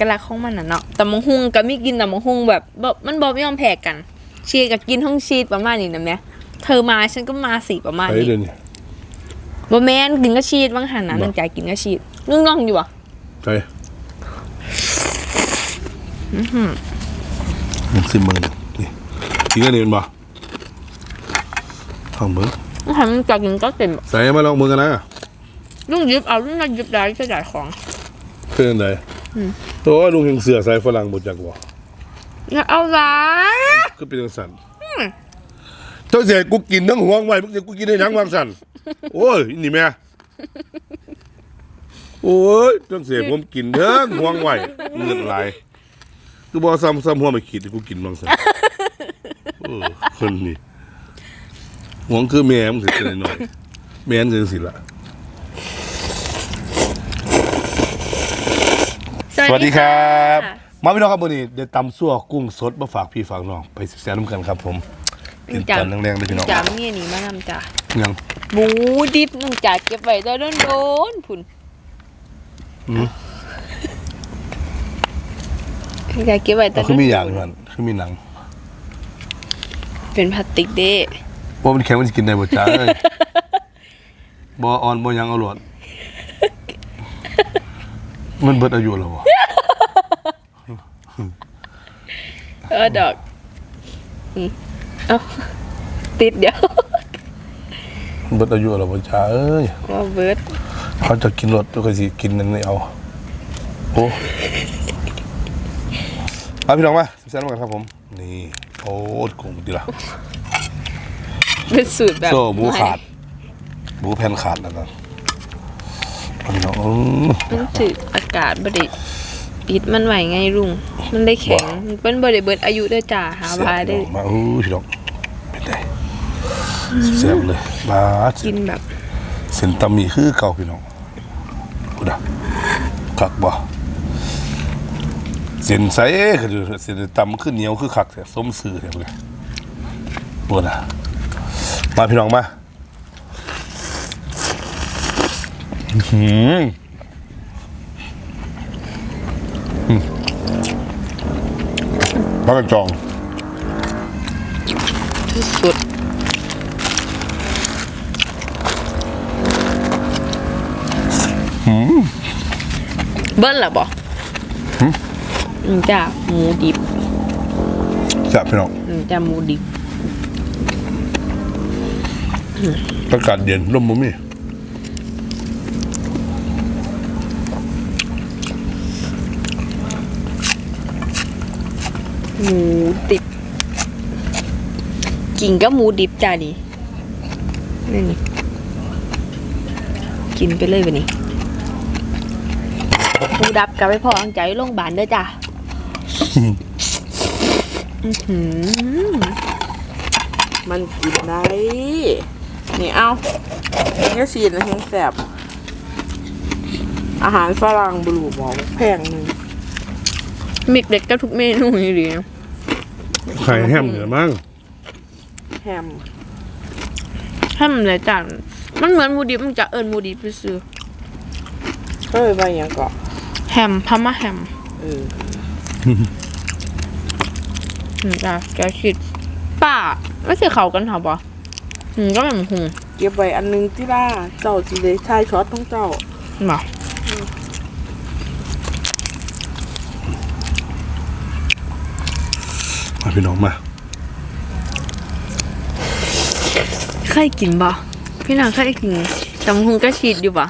กลักษณ์ของมันน่ะเนาะแต่มังหุงก็มีกินแต่มังหุงแบบบ่มันบ่ยอมแพ้กัน ชีสก็กินห้องชีสประมาณนี้นะแม่เธอมาฉันก็มาสิประมาณไปนี้เดี๋ยวนี้บ่แม่นกินก็ชีสบางหันนะบ่นึงใจกินก็ชีสนึงน้องอยู่อะไปสิบหมื่นนี่กินกันนี่เป็นบ่ทองเบิ้งบางหันมันจะกินก็เต็มใส่มาลองมือกันนะลุงหยิบเอาลุงจะหยิบได้จะจ่ายของเพื่อนใดโอ้ยลุงเฮงเสือใส่ฝรั่งบดจากบ่อย่าเอาหลายก็เป็นจังสันเจ้าเสียกูกินทั้งห่วงไว้มึงจะกูกินได้ทั้งวางสันโอ้ยนี่แม่โอ้ยเจ้าเสียผมกินทั้งห่วงไว้เงินหลายกูบอกซ้ำซ้ำหัวไม่ขีดให้กูกินบางสันเออคนนี้ห่วงคือแม่มึงสิเจอหน่อยแม่นจังสิล่ะ สวัสดีครับ มาพี่น้องครับวันนี้เดี๋ยวตำซั่วกุ้งสดมาฝากพี่ฝากน้องไปแซ่บๆน้ำกันครับผมกินตอนแรงๆเลยพี่น้องจ่ามีอันนี้มานำจ้ะหยังมูดิบนึงจ่าเก็บไว้ได้โดนโดนๆพุ่นอืมจ่าเก็บไว้แต่เอาคือมีอย่างมันคือมีหนัง เป็นพลาสติกเด้ว่ามันแข็งมันจะกินได้บ่จ้าเอ้ยบ่อ่อนบ่หยังเอาหลอดมันเบิดอายุแล้วบ่ เออดอกอืมเอาติดเดี๋ยวมันเบิดอายุแล้วบ่จ้าเอ้ยว่าเบิร์ดเขาจะกินรสตัวก็สิกินนั่นไม่เอาโอ้มาพี่น้องมาแซ่บๆน้ำกันครับผม นี่โอ้กุ้งดีละเป็นสูตรแบบโซ่หมูขาดหมูแผ่นขาดแล้วกันเอาพี่น้องอื้อมันถืออากาศบริ ปิดมันไหวไงลุง มันได้แข็ง มันเป็นบริเบิดอายุด้วยจ้าหาเสียพาบได้พี่น้องมาอู้พี่น้องเป็นไงเสียบเลยบาดกินแบบเส้นตำหมีคือเก่าพี่น้องกูดะคักบ่เส้นใสคือเส้นตำคือเหนียวคือคักแต่ส้มซื่อแท้เลยปวดอะมาพี่น้องมา อื้อหืออืม พักกันจองสุดเบิ้ลเหรอบอกอืมจ้าหมูดิบแซ่บพี่น้องอืมจ้าหมูดิบอากาศเย็นลมบ่มี หมูดิบ กินก็หมูดิบจ้านี่นี่นี่ กินไปเลยวันนี้หมูดับกับไปพออังใจโรงพยาบาลเด้อจ้ามันกินได้ นี่เอานี่ก็ชีนนะแห้งแสบอาหารฝรั่งบลูหมอแพงหนึ่ง มิกเด็กก็ทุกเมนูอยู่ดีนะไข่แฮมเหนือมั้งแฮมถ้ามันเลยจานมันเหมือนหมูดิบมันจะเอิญมูดิบไปซื้อก็เลยไปอย่างเกาะแฮมพามาแฮมเอออืมจ้ะแกคิดป้าไม่ใช่เขากันเหรอปะอืมก็แบบหงเก็บไว้อันหนึงที่ล่าเจ้าสิเลยชายช็อตต้องเจ้าบอ มาพี่น้องมาเคยกินบ่พี่นางเคยกินจำหงก็ฉีดอยู่บ่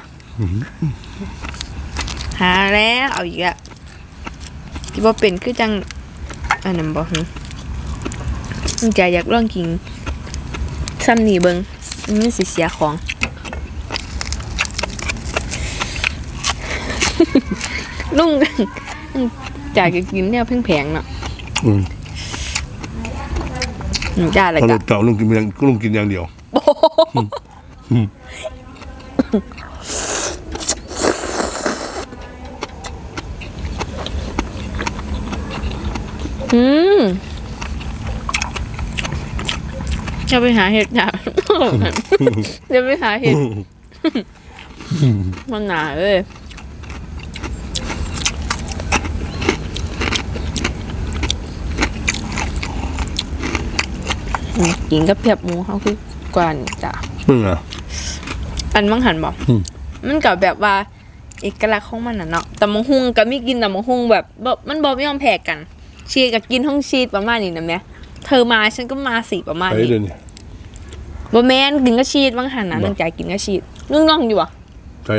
หาแล้วเอาอีกอะที่บ่เป็นคือจังอันนั้นบ่หึมันจะอยากลองกินซ้ำนี่เบิงมันสิเสียของลุงจ่ายก็กินเนี่ยแพงๆเนาะอืมอืม จ้าอะไรเอากัลูกเต่าลุงกินอย่างลุงกินอย่างเดียวอืมจะไปหาเห็ดจ้าจะไปหาเห็ดมันหนาเลย กินกับเพียบหมูเขาคือกว่านี่จ้ะมึงอะอันมังหันบอกอืม มันกับแบบว่า เอกลักษณ์ของมันน่ะเนาะแต่มังหุงก็มีกินแต่มังหุงแบบแบบมันบไม่ยอมแพ้กัน ชีสกับกินห้องชีสประมาณนี้นะแม่เธอมาฉันก็มาสี่ประมาณไปนี้ เดี๋ยวนี้บ่แม่นกินก็ชีสบางหันนะบ่นึงใจกินก็ชีสนุ่งน่องอยู่อะไป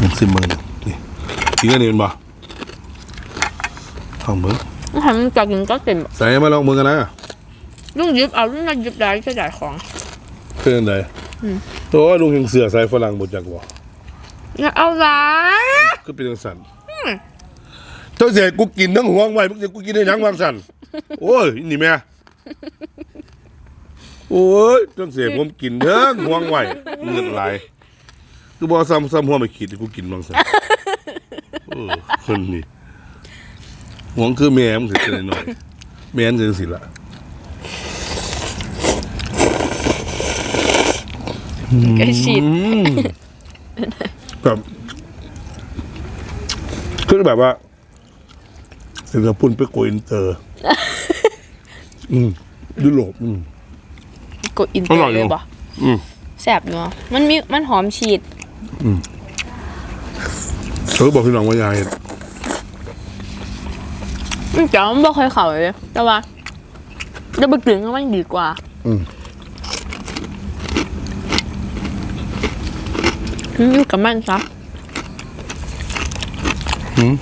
มึงซิมมึงนี่กินกันนี่เป็นบ่ทองมึง บางหันมันจะกินก็เต็มใส่มาลองมึงกันนะลุงหยิบเอาลุงจะหยิบได้ก็จ่ายของเพื่อนใดโอ้ยลุงเฮงเสือใส่ฝรั่งบดจากบ่อย่าเอาหลายก็เป็นจังสันเจ้าเสียกูกินทั้งห่วงไว้มึงจะกูกินได้ทั้งวางสันโอ้ยนี่แม่โอ้ยเจ้าเสียผมกินทั้งห่วงไว้เงินหลายกูบอกซ้ำซ้ำหัวไม่ขีดกูกินวางสันเออคนนี้ ห่วงคือแม่มึงสิเจอหน่อยแม่นจังสิละก็ชีสอืมแบบคือแบบว่าสิงคโปร์ไปโกอินเตอร์ อืมยุโรปอืมกดอินเตออร่อยร์อยู่เลยบ่อืมแซ่บเนาะมันมีมันหอมชีสเขาก็บอกพี่น้องว่ายา ยมันจะมันบ่ค่อยเข้าเลย แต่ว่าจะไปกินก็มันดีกว่า อืมมันอยู่กับมันซะอืม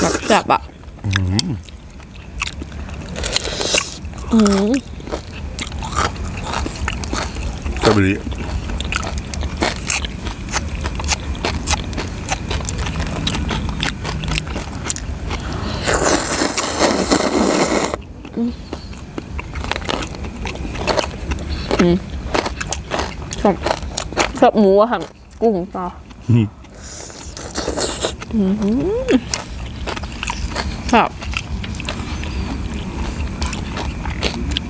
แบบแซ่บอะอืมก็ไปดี แซ่บแซ่บหมูอะค่ะกุ้งต่ออืมครับ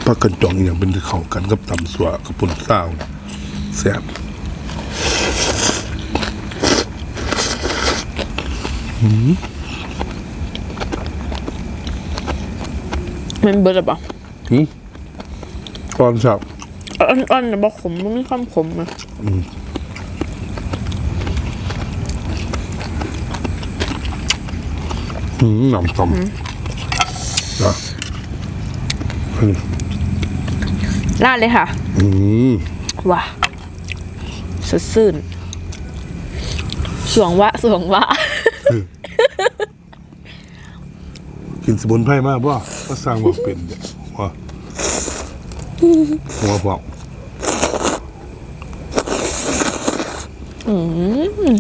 พักกันจองอหย่างเป็นที่เข้ากันกับตำสวกับปุ่นข้าวแซ่บมันเบิร์ดหรือเปล่าหืมตอนสับ อ่อนๆนะบอกขมมันมีความขมนะหืมหนำตำนะอืมราดเลยค่ะ อืมว้าสดชื่นสวงวะสวงวะ กินสมุนไพรมากป่ะก็สร้างบอกเป็นว่า หัวเปล่าอืม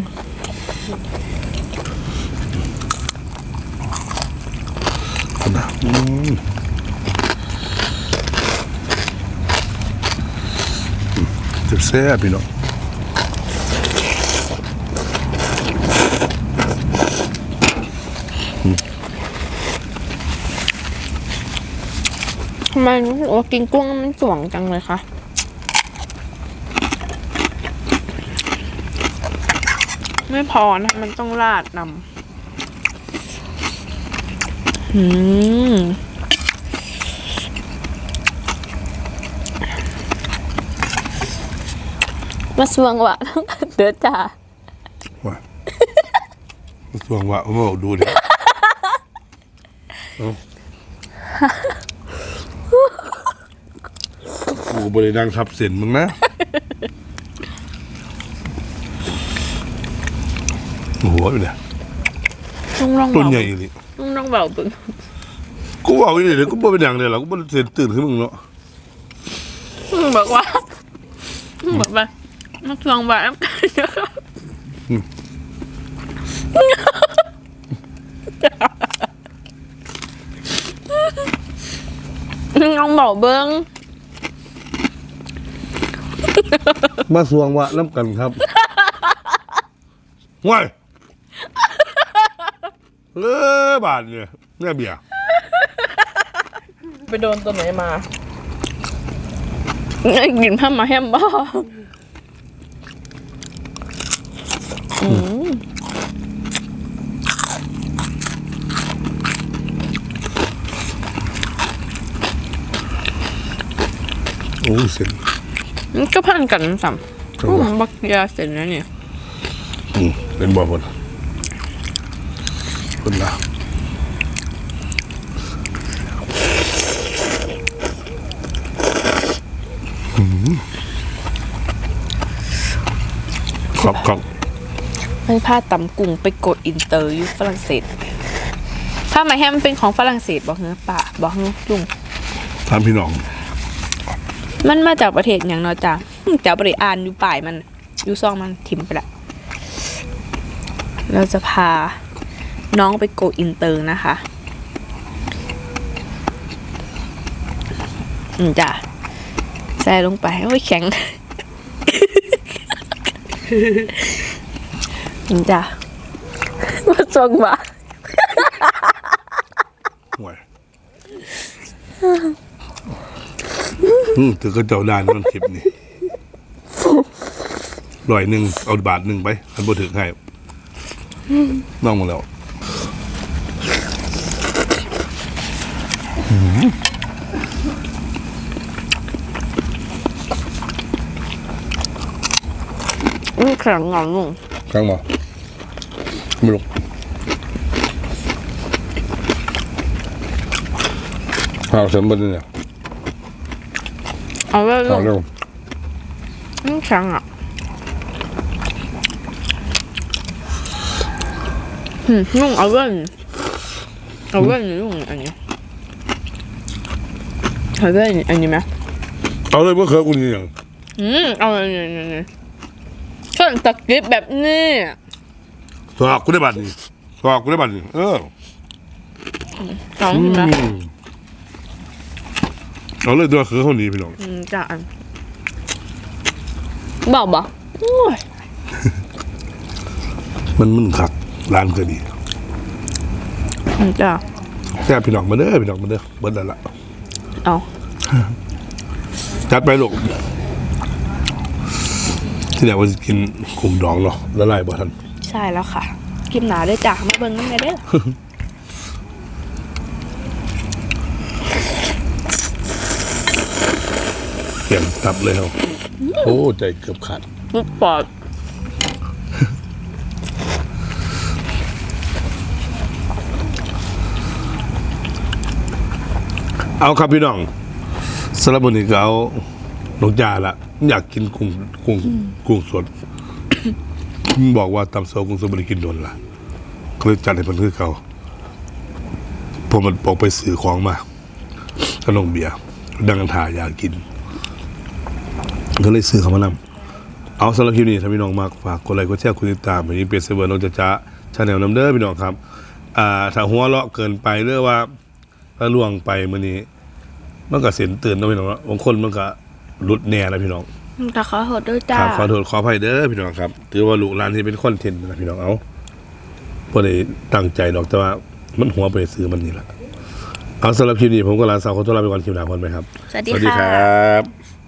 นะอืมแซ่บๆพี่น้อง ไมรู้สึกว่ากินกุ้งแล้วมันสวงจังเลยคะไม่พอนะ มันต้องราดนำอืมมาสวงวะเดือดจ้าว่าสวงว่าว่าดูดิเอา กูบริดังทับเส้นมึงนะโอ้โหอยู่เนี่ยต้องลองต้นเบาใหญ่เลยต้องลองเบาปึงกูบอกอยู่เลยกูบ่เป็นอย่างเดียวหรอกกูบ่เส้นตื่นขึ้นมึงเนาะมึงบอกว่ามึงบอกว่ามาสวงวะน้ำกันนะครับลองเบาเบิ้ง มาสวงว่าน้ำกันครับว้ายเออบาทเนี่ยเนี่ยเบียร์ไปโดนตัวไหนมากินผ้ามาแฮมบ้าโอ้เสร็จ มันก็พันกันสัมครับอืผมมบักยาเสร็จแล้วเนี่ยอืมเป็นบ่อผลคนละอืมครับครับไม่พลาดตำกุ้งไปกดอินเตอร์อยู่ฝรั่งเศสถ้าหมายแฮมเป็นของฝรั่งเศสบอกเฮ้ป่าบอกเฮ้ลุง ทานพี่น้อง มันมาจากประเทศอย่างเนอจ้าจะบริอ่านอยู่ป่ายมันอยู่ซองมันทิมไปละเราจะพาน้องไปโกอินเตอร์นะคะอืมจ้ะใส่ลงไปโอ้ยแข็งอืมจ้ะมาจงบ่าห่วย อืมถือก็เจ้าด้านมันคลิปนี่ร้อยหนึ่งเอาบาทหนึ่งไปคันบ่ถึงให้น้องมาแล้วอืมแข็งงอนลุงครั้งมาไม่รู้เอาฉันมาเนี่ย เอาไว้ลุเอางเร็วอืมแข็งอะอืมลุงเอาไว้เอาไว้ลุงอันนี้เอาไว้อันนี้ไหมเอาเลยเมื่อเคยกูนี่อย่างอืมเอาอันนี้อันนี้ส่วนตะกิบแบบนี้สอบกูได้บัตรนี่สอบกูได้บัตรนี่เออสองใช่ไหมอืม เอาเลยตัวคือเขาหนีพี่น้องอืมจ้ะอันบอกบอกโอ้ยมันมันขักร้านก็ดีอืมจ้ะแซ่บพี่น้องมาเด้อพี่น้องมาเด้อเบิดแล้วล่ะเอาจัดไปลูกที่ไหนว่าจะกินขุมดองเนาะละลายบ่ทัน ใช่แล้วค่ะ กินหนาด้วยจ้ะมาเบิ่งนั่นไงเด้อ เกี่ยงตับเลยเฮาโอ้ใจเกือบขาดปุ๊บปอดเอาครับพี่น้องสำหรับวันนี้ก็เอานกยาละ อยากกินกุ้งกุ้งกุ้งสด บอกว่าตำโซกุ้งสดบริกินโดนละก็เลยจัดให้เพิ่นคือเขาพอมันออกไปซื้อของมาขนมเบียร์ดังกันถ่ายอยากกิน ก็เลยซื้อเขามานำเอาสำหรับคลิปนี้ถ้าพี่น้องมากฝากกดไลค์กดแชร์กดติดตามอย่างนี้เปลี่ยนเซเวอร์น้องจะจ้าชาแนลน้ำเด้อพี่น้องครับอ่าถ้าหัวเราะเกินไปเรื่องว่าถ้าล่วงไปมื้อนี้ มันก็เสียนตื่นเนาะพี่น้องเนาะบางคนมันก็หลุดแน่แล้วพี่น้องแต่ขอโทษด้วยจ้าครับขอโทษขออภัยเด้อพี่น้องครับถือว่าลูกหลานที่เป็นคอนเทนต์นะพี่น้องเอาบ่ได้ตั้งใจดอกแต่ว่ามันหัวไปซื้อมันนี่แหละเอาสำหรับคลิปนี้ผมก็ลาสาวขอตัวลาไปก่อนคลิปหน้าคนไหมครับ สวัสดีสวัสดีค่ะครับ